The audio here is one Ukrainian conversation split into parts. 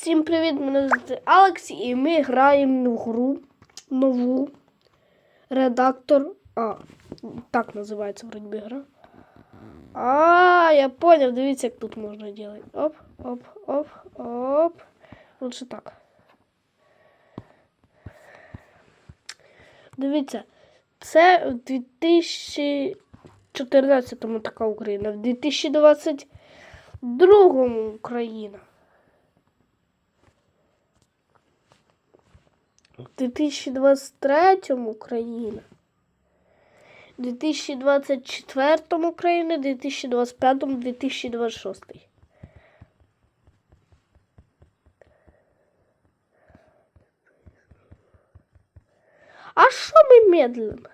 Всім привіт! Мене звати Алекс і ми граємо в гру нову редактор. А, так називається вроді гра. А, я поняв, дивіться, як тут можна робити. Оп, оп, оп, оп. Лучше так. Дивіться, це в 2014 така Україна, в 2022 Україна. 2023 Україна. У 2024 Україна, 2025, 2026. А що ми медленно?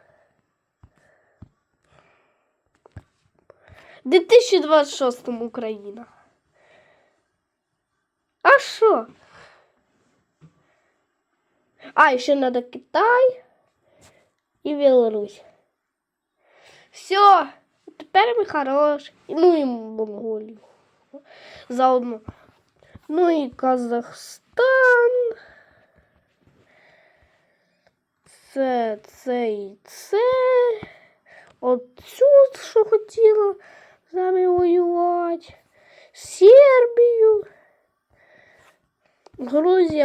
2026 Україна. А що? А, еще надо Китай и Беларусь. Все, тепер ми хороші. Ну і Монголію. Заодно. Ну і Казахстан. Це, це і це. Оцю, що хотіла з нами воювати. Сербію. Грузія.